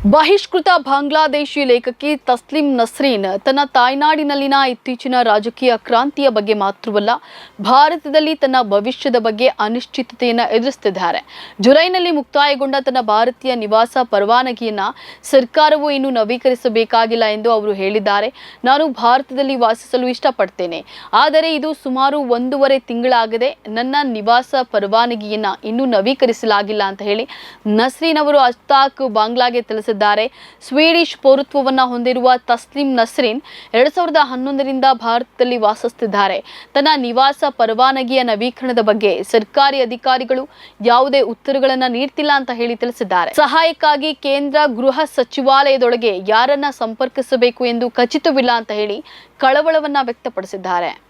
ಬಹಿಷ್ಕೃತ ಬಾಂಗ್ಲಾದೇಶಿ ಲೇಖಕಿ ತಸ್ಲಿಂ ನಸ್ರೀನ್ ತನ್ನ ತಾಯ್ನಾಡಿನಲ್ಲಿನ ಇತ್ತೀಚಿನ ರಾಜಕೀಯ ಕ್ರಾಂತಿಯ ಬಗ್ಗೆ ಮಾತ್ರವಲ್ಲ, ಭಾರತದಲ್ಲಿ ತನ್ನ ಭವಿಷ್ಯದ ಬಗ್ಗೆ ಅನಿಶ್ಚಿತತೆಯನ್ನು ಎದುರಿಸುತ್ತಿದ್ದಾರೆ ಜುಲೈನಲ್ಲಿ ಮುಕ್ತಾಯಗೊಂಡ ತನ್ನ ಭಾರತೀಯ ನಿವಾಸ ಪರವಾನಗಿಯನ್ನ ಸರ್ಕಾರವು ಇನ್ನು ನವೀಕರಿಸಬೇಕಾಗಿಲ್ಲ ಎಂದು ಅವರು ಹೇಳಿದ್ದಾರೆ. ನಾನು ಭಾರತದಲ್ಲಿ ವಾಸಿಸಲು ಇಷ್ಟಪಡ್ತೇನೆ. ಆದರೆ ಇದು ಸುಮಾರು ಒಂದೂವರೆ ತಿಂಗಳಾಗದೆ ನನ್ನ ನಿವಾಸ ಪರವಾನಗಿಯನ್ನ ಇನ್ನೂ ನವೀಕರಿಸಲಾಗಿಲ್ಲ ಅಂತ ಹೇಳಿ ನಸ್ರೀನ್ ಅವರು ಅಸ್ತಾಕ್ ಬಾಂಗ್ಲಾಗೆ ತಿಳಿಸಿದ್ದಾರೆ ಸ್ವೀಡಿಷ್ ಪೌರತ್ವವನ್ನ ಹೊಂದಿರುವ ತಸ್ಲಿಂ ನಸ್ರಿನ್ ಎರಡ್ ಸಾವಿರದ ಹನ್ನೊಂದರಿಂದ ಭಾರತದಲ್ಲಿ ವಾಸಿಸುತ್ತಿದ್ದಾರೆ. ತನ್ನ ನಿವಾಸ ಪರವಾನಗಿಯ ನವೀಕರಣದ ಬಗ್ಗೆ ಸರ್ಕಾರಿ ಅಧಿಕಾರಿಗಳು ಯಾವುದೇ ಉತ್ತರಗಳನ್ನು ನೀಡ್ತಿಲ್ಲ ಅಂತ ಹೇಳಿ ತಿಳಿಸಿದ್ದಾರೆ. ಸಹಾಯಕ್ಕಾಗಿ ಕೇಂದ್ರ ಗೃಹ ಸಚಿವಾಲಯದೊಳಗೆ ಯಾರನ್ನ ಸಂಪರ್ಕಿಸಬೇಕು ಎಂದು ಖಚಿತವಿಲ್ಲ ಅಂತ ಹೇಳಿ ಕಳವಳವನ್ನ ವ್ಯಕ್ತಪಡಿಸಿದ್ದಾರೆ.